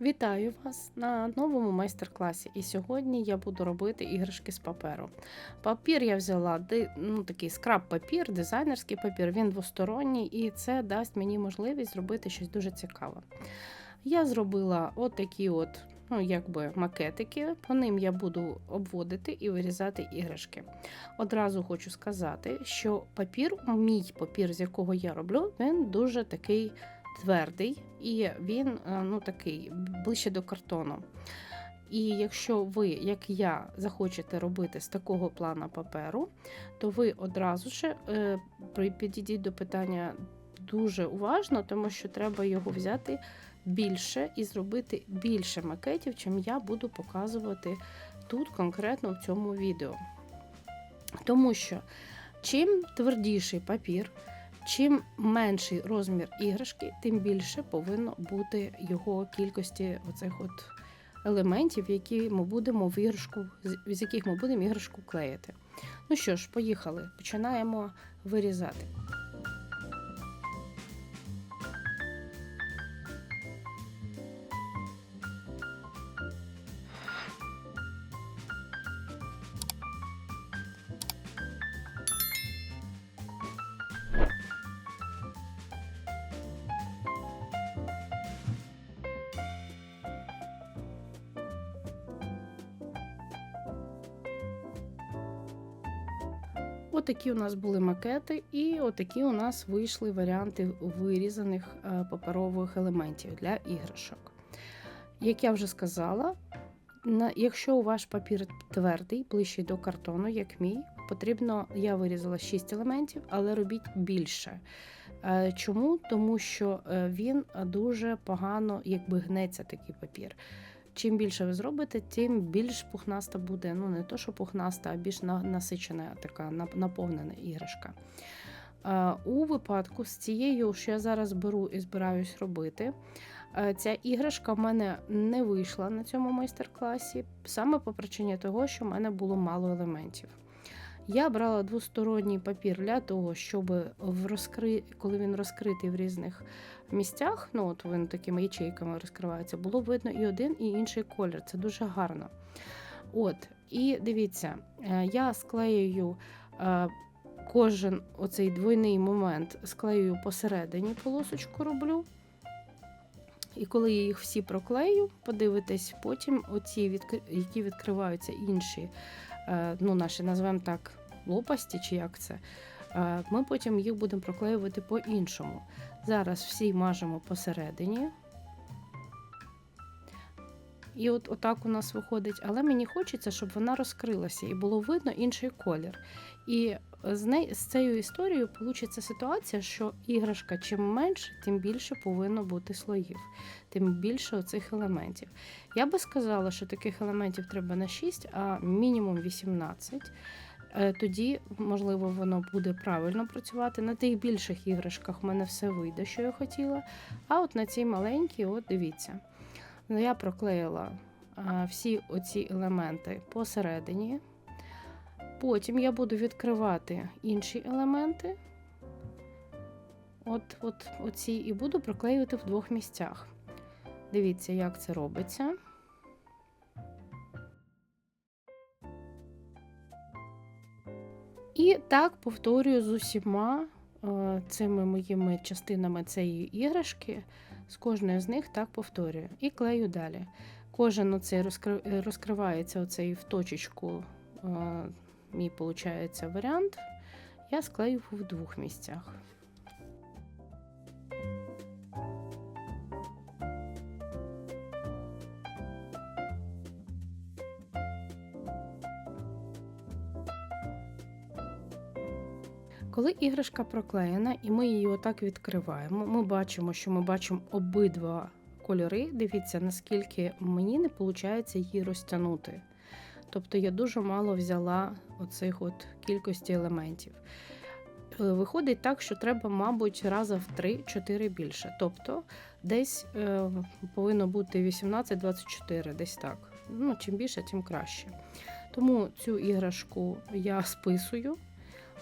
Вітаю вас на новому майстер-класі. І сьогодні я буду робити іграшки з паперу. Папір я взяла ну, такий скраб-папір, дизайнерський папір, він двосторонній, і це дасть мені можливість зробити щось дуже цікаве. Я зробила от такі от, ну, якби макетики. По ним я буду обводити і вирізати іграшки. Одразу хочу сказати, що папір, мій папір, з якого я роблю, він дуже такий твердий, і він е, ну, такий ближче до картону. І якщо ви, як я, захочете робити з такого плана паперу, то ви одразу ж е, підійдіть до питання дуже уважно, тому що треба його взяти більше і зробити більше макетів, чим я буду показувати тут конкретно в цьому відео. Тому що чим твердіший папір, Чим менший розмір іграшки, тим більше повинно бути його кількості оцих от елементів, які ми будемо в іграшку, з- яких ми будемо іграшку клеїти. Ну що ж, поїхали. Починаємо вирізати. Отакі у нас були макети, і отакі у нас вийшли варіанти вирізаних е, паперових елементів для іграшок. Як я вже сказала, якщо ваш папір твердий, ближчий до картону, як мій, потрібно, я вирізала 6 елементів, але робіть більше. Е, Чому? Тому що е, він дуже погано якби гнеться такий папір. Чим більше ви зробите, тим більш пухнаста буде. Ну, не то, що пухнаста, а більш насичена, така наповнена іграшка. У випадку з цією, що я зараз беру і збираюсь робити, е, ця іграшка в мене не вийшла на цьому майстер-класі, саме по причині того, що в мене було мало елементів. Я брала двосторонній папір для того, щоб в розкри... коли він розкритий в різних місцях, ну от він такими ячейками розкривається, було видно і один, і інший колір. Це дуже гарно. От, і дивіться, е, я склеюю е, кожен оцей двойний момент, склеюю посередині полосочку роблю. І коли я їх всі проклею, подивитесь, потім оці, які відкриваються інші, е, ну, наші називаємо так, лопасті, чи як це, ми потім їх будемо проклеювати по-іншому. Зараз всі мажемо посередині. І от отак у нас виходить, але мені хочеться, щоб вона розкрилася і було видно інший колір. І з, неї, з цією історією вийде ситуація, що іграшка чим менше, тим більше повинно бути слоїв, тим більше оцих елементів. Я би сказала, що таких елементів треба на 6, а мінімум 18. Е, Тоді, можливо, воно буде правильно працювати. На тих більших іграшках в мене все вийде, що я хотіла. А от на цій маленькій, от дивіться, ну, я проклеїла а, всі оці елементи посередині. Потім я буду відкривати інші елементи. От, от оці, і буду проклеювати в двох місцях. Дивіться, як це робиться. Так повторюю з усіма е, цими моїми частинами цієї іграшки. З кожною з них так повторюю. І клею далі. Кожен оцей розкри- розкривається оцей в точечку, е, мій виходить варіант. Я склею в двох місцях. Коли іграшка проклеєна і ми її отак відкриваємо, ми бачимо, що ми бачимо обидва кольори. Дивіться, наскільки мені не виходить її розтягнути. Тобто я дуже мало взяла оцих от кількості елементів. Е, Виходить так, що треба, мабуть, раза в 3-4 більше. Тобто десь е, повинно бути 18-24, десь так. Ну, чим більше, тим краще. Тому цю іграшку я списую.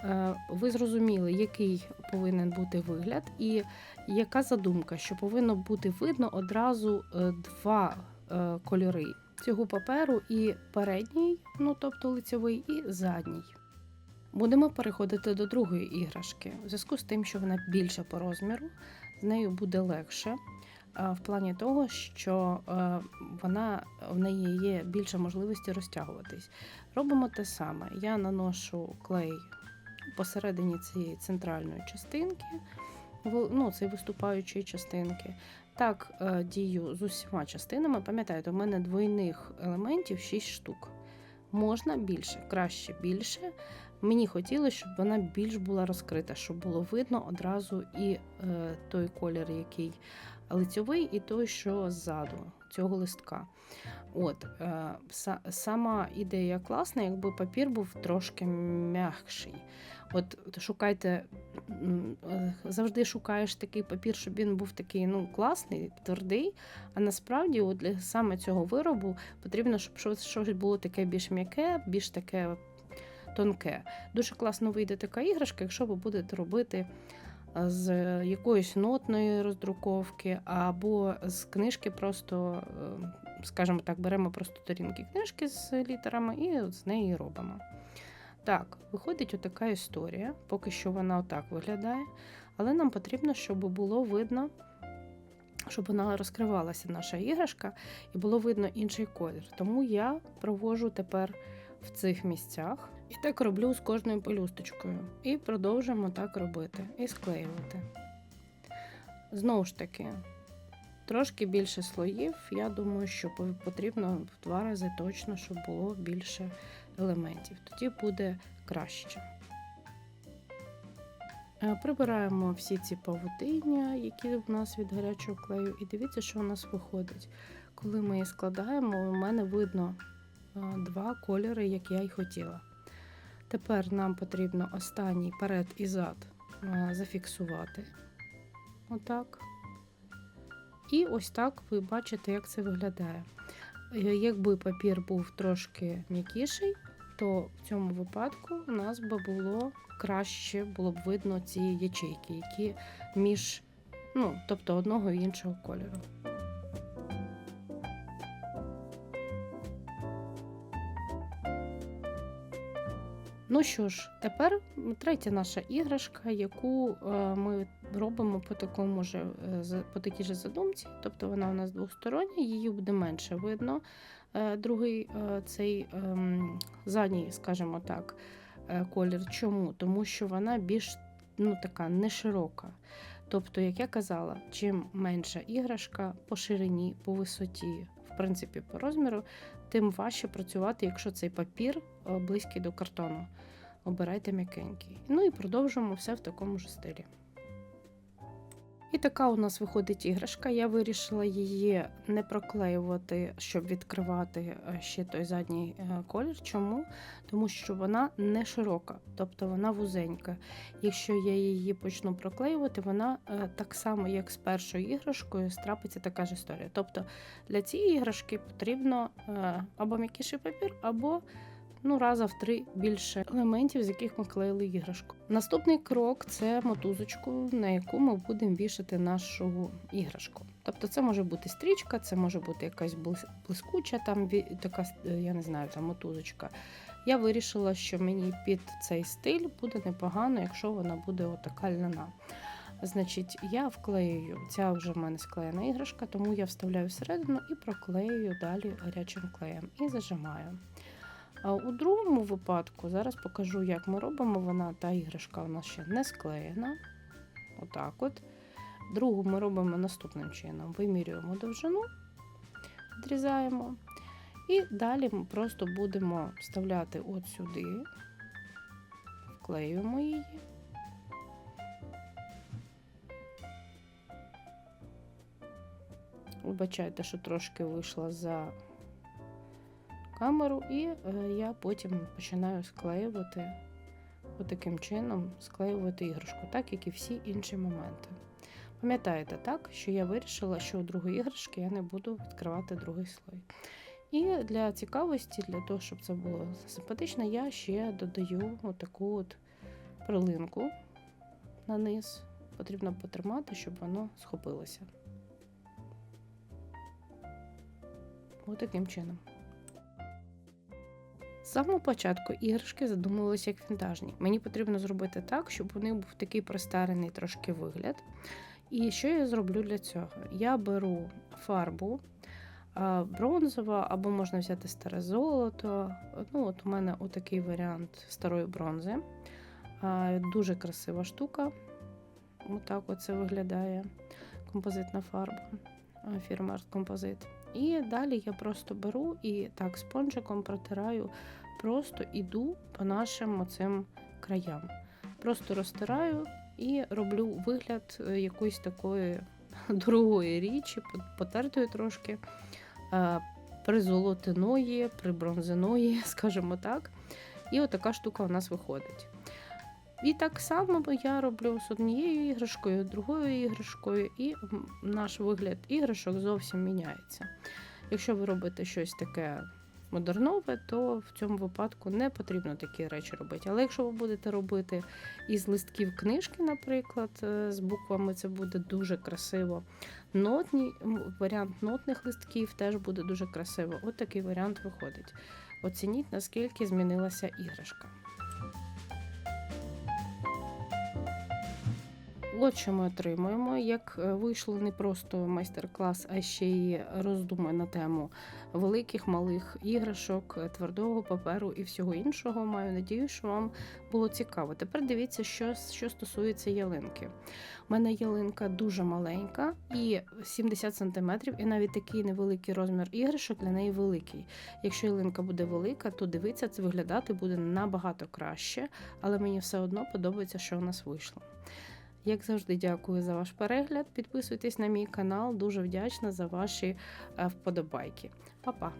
Е, ви зрозуміли, який повинен бути вигляд, і яка задумка, що повинно бути видно одразу е, два е, кольори цього паперу, і передній, ну тобто лицьовий, і задній. Будемо переходити до другої іграшки. У зв'язку з тим, що вона більша по розміру, з нею буде легше. В плані того, що вона в неї є більше можливості розтягуватись. Робимо те саме. Я наношу клей посередині цієї центральної частинки, ну, цієї виступаючої частинки. Так е, дію з усіма частинами. Пам'ятаєте, у мене двойних елементів 6 штук. Можна більше, краще більше. Мені хотілося, щоб вона більш була розкрита, щоб було видно одразу і е, той колір, який лицьовий, і той, що ззаду цього листка. От, е, са, сама ідея класна, якби папір був трошки м'якший. От шукайте, е, завжди шукаєш такий папір, щоб він був такий ну, класний, твердий. А насправді, от для саме цього виробу потрібно, щоб щось, було таке більш м'яке, більш таке тонке. Дуже класно вийде така іграшка, якщо ви будете робити е, з якоїсь нотної роздруковки, або з книжки, просто, е, скажімо так, беремо просто сторінки книжки з літерами і з неї робимо. Так, виходить отака історія. Поки що вона отак виглядає, але нам потрібно, щоб було видно. Щоб вона розкривалася, наша іграшка, і було видно інший колір. Тому я провожу тепер в цих місцях. І так роблю з кожною пелюсточкою. І продовжуємо так робити і склеювати. Знову ж таки, трошки більше слоїв. Я думаю, що потрібно в два рази точно, щоб було більше елементів. Тоді буде краще. Е, Прибираємо всі ці павутиння, які в нас від гарячого клею, і дивіться, що у нас виходить. Коли ми її складаємо, у мене видно е, два кольори, як я й хотіла. Тепер нам потрібно останній перед і зад е, зафіксувати. Отак. І ось так ви бачите, як це виглядає. Е, Якби папір був трошки м'якіший, то в цьому випадку у нас би було краще було б видно ці ячейки, які між, ну, тобто одного і іншого кольору. Ну що ж, тепер третя наша іграшка, яку е, ми робимо по такому же, е, по такій же задумці. Тобто вона у нас двостороння, її буде менше видно. Е, Другий цей ем, задній, скажімо так, колір. Чому? Тому що вона більш ну, така не широка. Тобто, як я казала, чим менша іграшка по ширині, по висоті, принципі, по розміру, тим важче працювати, якщо цей папір е, близький до картону. Обирайте м'якенький. Ну і продовжуємо все в такому ж стилі. І така у нас виходить іграшка. Я вирішила її не проклеювати, щоб відкривати е, ще той задній е, колір. Чому? Тому що вона не широка, тобто вона вузенька. Якщо я її почну проклеювати, вона е, так само, як з першою іграшкою, страпиться така ж історія. Тобто для цієї іграшки потрібно або м'якіший папір, або ну, раза в три більше елементів, з яких ми клеїли іграшку. Наступний крок це мотузочку, на яку ми будемо вішати нашу іграшку. Тобто це може бути стрічка, це може бути якась блискуча, там така, я не знаю, там мотузочка. Я вирішила, що мені під цей стиль буде непогано, якщо вона буде отака ляна. Значить, я вклеюю, ця вже в мене склеєна іграшка, тому я вставляю всередину і проклеюю далі гарячим клеєм і зажимаю. А у другому випадку зараз покажу, як ми робимо. Вона та іграшка у нас ще не склеєна. Отак от. Другу ми робимо наступним чином: вимірюємо довжину, відрізаємо. І далі ми просто будемо вставляти от сюди, вклеюємо її. Вибачайте, що трошки вийшла за камеру, і е, я потім починаю склеювати таким чином, склеювати іграшку, так як і всі інші моменти. Пам'ятаєте, так, що я вирішила, що у другої іграшки я не буду відкривати другий слой. І для цікавості, для того, щоб це було симпатично, я ще додаю отаку от перлинку на низ. Потрібно потримати, щоб воно схопилося. Ось таким чином. З самого початку іграшки задумувалися як вінтажні. Мені потрібно зробити так, щоб у них був такий простарений трошки вигляд. І що я зроблю для цього? Я беру фарбу а, бронзова, або можна взяти старе золото. Ну, от У мене отакий варіант старої бронзи. Дуже красива штука. Отак оце виглядає композитна фарба. Фірма Art Composite. І далі я просто беру і так спонжиком протираю, просто іду по нашим оцим краям. Просто розтираю і роблю вигляд е, якоїсь такої дорогої річі, потертої трошки, е, призолотиної, прибронзиної, скажімо так. І отака штука у нас виходить. І так само я роблю з однією іграшкою, другою іграшкою, і наш вигляд іграшок зовсім міняється. Якщо ви робите щось таке модернове, то в цьому випадку не потрібно такі речі робити. Але якщо ви будете робити із листків книжки, наприклад, е, з буквами, це буде дуже красиво. Нотні, Варіант нотних листків теж буде дуже красиво. От такий варіант виходить. Оцініть, наскільки змінилася іграшка. От що ми отримуємо. Як е, вийшло не просто майстер-клас, а ще й роздуми на тему великих, малих іграшок, е, твердого паперу і всього іншого. Маю надію, що вам було цікаво. Тепер дивіться, що що стосується ялинки. У мене ялинка дуже маленька і 70 см, і навіть такий невеликий розмір іграшок для неї великий. Якщо ялинка буде велика, то дивитися це виглядати буде набагато краще, але мені все одно подобається, що у нас вийшло. Як завжди, дякую за ваш перегляд. Підписуйтесь на мій канал, дуже вдячна за ваші е, вподобайки. Па-па!